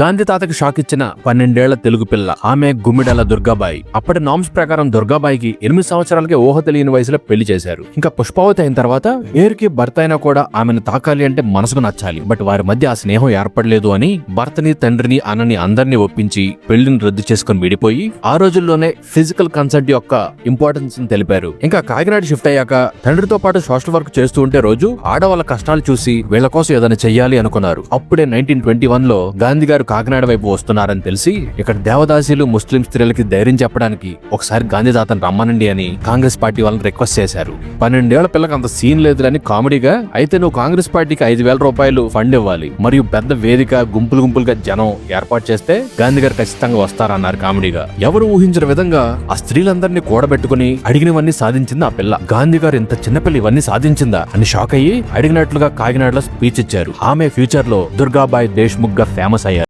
గాంధీ తాతకి షాక్ ఇచ్చిన పన్నెండేళ్ళ తెలుగు పిల్ల. ఆమె గుమ్మిడల దుర్గాబాయి. అప్పటి నామ్స్ ప్రకారం దుర్గాబాయికి ఎనిమిది సంవత్సరాలకే ఊహ తెలియని వయసులో పెళ్ళి చేశారు. ఇంకా పుష్పావతి అయిన తర్వాత ఏరుకి భర్త అయినా కూడా ఆమెను తాకాలి అంటే మనసుకు నచ్చాలి. బట్ వారి మధ్య ఆ స్నేహం ఏర్పడలేదు అని భర్తని తండ్రిని అన్నని అందరినీ ఒప్పించి పెళ్ళిని రద్దు చేసుకుని విడిపోయి ఆ రోజుల్లోనే ఫిజికల్ కన్సల్ట్ యొక్క ఇంపార్టెన్స్ తెలిపారు. ఇంకా కాకినాడ షిఫ్ట్ అయ్యాక తండ్రితో పాటు సోషల్ వర్క్ చేస్తూ ఉంటే రోజు ఆడవాళ్ళ కష్టాలు చూసి వీళ్ళ కోసం ఏదైనా చెయ్యాలి అనుకున్నారు. అప్పుడే నైన్టీన్ ట్వంటీ వన్లో గాంధీ గారు కాకినాడ వైపు వస్తున్నారని తెలిసి ఇక్కడ దేవదాసీలు ముస్లిం స్త్రీలకి ధైర్యం చెప్పడానికి ఒకసారి గాంధీ తాతను రమ్మనండి అని కాంగ్రెస్ పార్టీ వాళ్ళని రిక్వెస్ట్ చేశారు. పన్నెండేళ్ళ పిల్లకి అంత సీన్ లేదు అని కామెడీగా అయితే నువ్వు కాంగ్రెస్ పార్టీకి ఐదు వేల రూపాయలు ఫండ్ ఇవ్వాలి. మరియు పెద్ద వేదిక గుంపులు గుంపులుగా జనం ఏర్పాటు చేస్తే గాంధీ గారు ఖచ్చితంగా వస్తారన్నారు కామెడీగా. ఎవరు ఊహించిన విధంగా ఆ స్త్రీలందరినీ కూడబెట్టుకుని అడిగినవన్నీ సాధించింది ఆ పిల్ల. గాంధీ గారు ఇంత చిన్నపిల్ల ఇవన్నీ సాధించిందా అని షాక్ అయ్యి అడిగినట్లుగా కాకినాడలో స్పీచ్ ఇచ్చారు. ఆమె ఫ్యూచర్లో దుర్గాబాయ్ దేశ్ముఖ్గా ఫేమస్ అయ్యారు.